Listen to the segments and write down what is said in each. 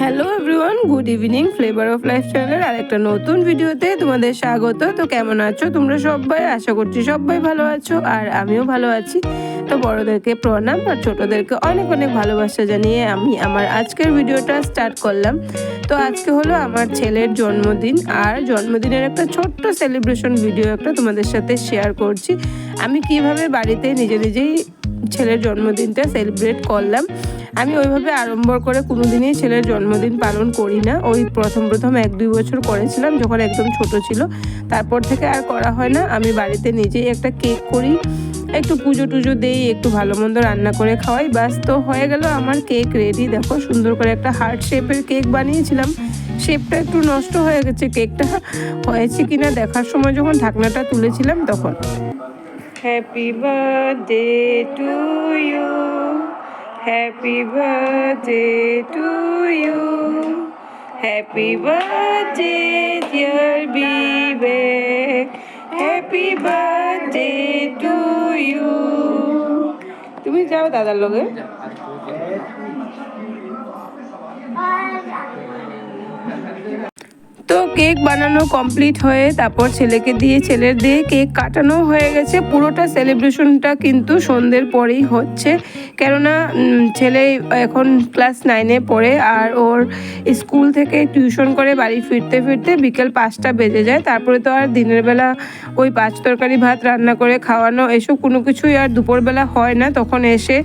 Hello everyone good evening Flavour of Life চ্যানেলের আরেকটা নতুন ভিডিওতে তোমাদের স্বাগত। তো কেমন আছো? তোমরা সবাই, আশা করছি সবাই ভালো আছো, আর আমিও ভালো আছি। তো বড়োদেরকে প্রণাম, আর ছোটোদেরকে অনেক অনেক ভালোবাসা জানিয়ে আমি আমার আজকের ভিডিওটা স্টার্ট করলাম। তো আজকে হলো আমার ছেলের জন্মদিন, আর জন্মদিনের একটা ছোট্ট সেলিব্রেশন ভিডিও একটা তোমাদের সাথে শেয়ার করছি। আমি কীভাবে বাড়িতে নিজে নিজেই ছেলের জন্মদিনটা সেলিব্রেট করলাম। আমি ওইভাবে আড়ম্বর করে কোনো দিনই ছেলের জন্মদিন পালন করি না। ওই প্রথম প্রথম এক, দুই বছর করেছিলাম যখন একদম ছোট ছিল। তারপর থেকে আর করা হয় না। আমি বাড়িতে নিজেই একটা কেক করি। একটু পুজো টুজো দেই, একটু ভালো মন্দ রান্না করে খাওয়াই। বাস তো হয়ে গেল আমার কেক রেডি দেখো, সুন্দর করে একটা হার্ট শেপের কেক বানিয়েছিলাম। শেপটা একটু নষ্ট হয়ে গেছে, কেকটা হয়েছে কিনা দেখার সময় যখন ঢাকনাটা তুলেছিলাম তখন। happy birthday to you happy birthday to you happy birthday dear Bibek happy birthday to you তুমি যাও দাদার লগে তো কেক বানানো কমপ্লিট হয়ে তারপর ছেলেকে দিয়ে ছেলের দিয়ে কেক কাটানো হয়ে গেছে। পুরোটা সেলিব্রেশনটা কিন্তু সন্ধ্যের পরেই হচ্ছে। কেননা ছেলে এখন ক্লাস নাইনে পড়ে আর ওর স্কুল থেকে টিউশন করে বাড়ি ফিরতে ফিরতে বিকেল পাঁচটা বেজে যায়। তারপরে তো আর দিনের বেলা ওই পাঁচ তরকারি ভাত রান্না করে খাওয়ানো, এসব কোনো কিছুই আর দুপুরবেলা হয় না। তখন এসে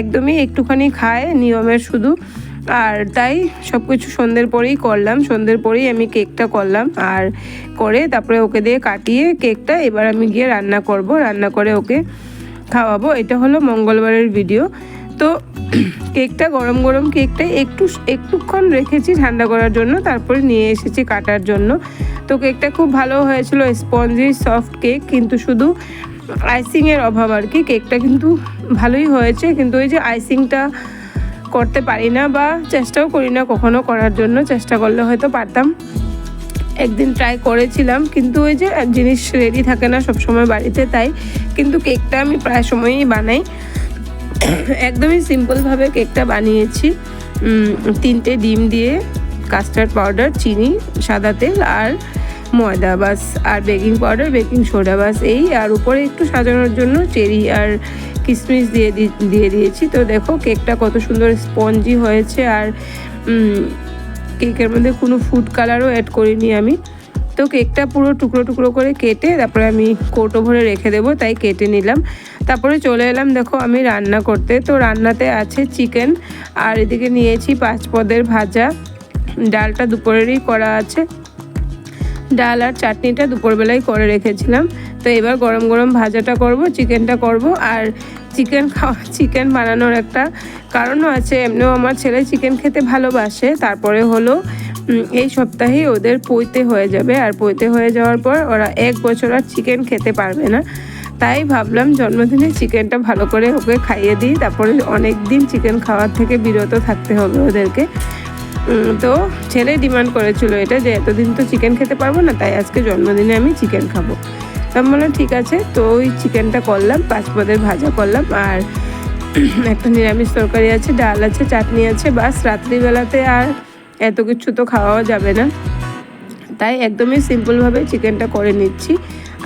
একদমই একটুখানি খায়, নিয়মের শুধু। আর তাই সব কিছু সন্ধ্যের পরেই করলাম। সন্ধ্যের পরেই আমি কেকটা করলাম আর করে তারপরে ওকে দিয়ে কাটিয়ে কেকটা এবার আমি গিয়ে রান্না করব। রান্না করে ওকে খাওয়াবো। এটা হলো মঙ্গলবারের ভিডিও। তো কেকটা, গরম গরম কেকটা একটু, একটুক্ষণ রেখেছি ঠান্ডা করার জন্য। তারপরে নিয়ে এসেছি কাটার জন্য। তো কেকটা খুব ভালো হয়েছিল, স্পঞ্জি, সফট কেক। কিন্তু শুধু আইসিংয়ের অভাব আর কি। কেকটা কিন্তু ভালোই হয়েছে। কিন্তু ওই যে আইসিংটা করতে পারি না বা চেষ্টাও করি না কখনো করার জন্য। চেষ্টা করলে হয়তো পারতাম। একদিন ট্রাই করেছিলাম, কিন্তু ওই যে জিনিস রেডি থাকে না সব সময় বাড়িতে তাই। কিন্তু কেকটা আমি প্রায় সময়ই বানাই। একদমই সিম্পলভাবে কেকটা বানিয়েছি। তিনটে ডিম দিয়ে কাস্টার্ড পাউডার চিনি, সাদা তেল আর ময়দা বাস, আর বেকিং পাউডার বেকিং সোডা বাস, এই আর উপরে একটু সাজানোর জন্য চেরি আর কিশমিশ দিয়ে দিয়ে দিয়েছি। তো দেখো কেকটা কত সুন্দর স্পঞ্জি হয়েছে আর কেকের মধ্যে কোনো ফুড কালারও অ্যাড করিনি আমি। তো কেকটা পুরো টুকরো টুকরো করে কেটে তারপরে আমি কৌটো ভরে রেখে দেবো, তাই কেটে নিলাম। তারপরে চলে এলাম, দেখো আমি রান্না করতে। তো রান্নাতে আছে চিকেন, আর এদিকে নিয়েছি পাঁচ পদের ভাজা। ডালটা দুপুরেরই করা আছে। ডাল আর চাটনিটা দুপুরবেলায় করে রেখেছিলাম। তো এবার গরম গরম ভাজাটা করব, চিকেনটা করব। আর চিকেন খাওয়া, চিকেন বানানোর একটা কারণও আছে। এমনিও আমার ছেলে চিকেন খেতে ভালোবাসে। তারপরে হলো এই সপ্তাহেই ওদের পৈতে হয়ে যাবে। আর পৈতে হয়ে যাওয়ার পর ওরা এক বছর আর চিকেন খেতে পারবে না। তাই ভাবলাম জন্মদিনে চিকেনটা ভালো করে ওকে খাইয়ে দিই। তারপরে অনেক দিন চিকেন খাওয়ার থেকে বিরত থাকতে হবে ওদেরকে। তো ছেলে ডিমান্ড করেছিল এটা যে এতদিন তো চিকেন খেতে পারব না, তাই আজকে জন্মদিনে আমি চিকেন খাব। আমি বললাম, ঠিক আছে। তো ওই চিকেনটা করলাম পাঁচ পদের ভাজা করলাম, আর একটা নিরামিষ তরকারি আছে, ডাল আছে, চাটনি আছে, বাস রাত্রিবেলাতে আর এত কিছু তো খাওয়াও যাবে না। তাই একদমই সিম্পলভাবে চিকেনটা করে নিচ্ছি।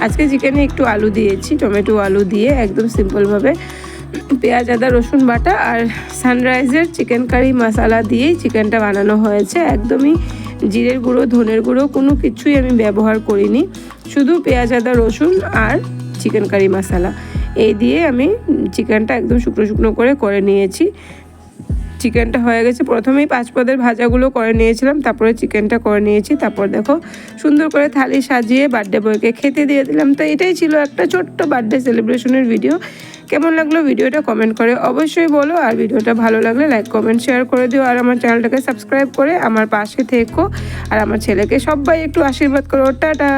আজকে চিকেনে একটু আলু দিয়েছি, টমেটো আলু দিয়ে একদম সিম্পলভাবে পেঁয়াজ, আদা, রসুন বাটা আর সানরাইজের চিকেন কারি মশালা দিয়েই চিকেনটা বানানো হয়েছে। একদমই জিরের গুঁড়ো, ধনের গুঁড়ো, কোনো কিছুই আমি ব্যবহার করিনি। শুধু পেঁয়াজ, আদা, রসুন আর চিকেন কারি মশালা এই দিয়ে আমি চিকেনটা একদম শুকনো শুকনো করে করে নিয়েছি। চিকেনটা হয়ে গেছে। প্রথমেই পাঁচ পদের ভাজাগুলো করে নিয়েছিলাম, তারপরে চিকেনটা করে নিয়েছি। তারপর দেখো, সুন্দর করে থালি সাজিয়ে বার্থডে বয়কে খেতে দিয়ে দিলাম। তো এটাই ছিল একটা ছোট্ট বার্থডে সেলিব্রেশনের ভিডিও কেমন লাগল ভিডিওটা কমেন্ট করে অবশ্যই বলো। আর ভিডিওটা ভালো লাগলে লাইক কমেন্ট শেয়ার করে দিও। আর আমার চ্যানেলটাকে সাবস্ক্রাইব করে আমার পাশে থেকো। আর আমার ছেলেকে সবাই একটু আশীর্বাদ করো। টাটা!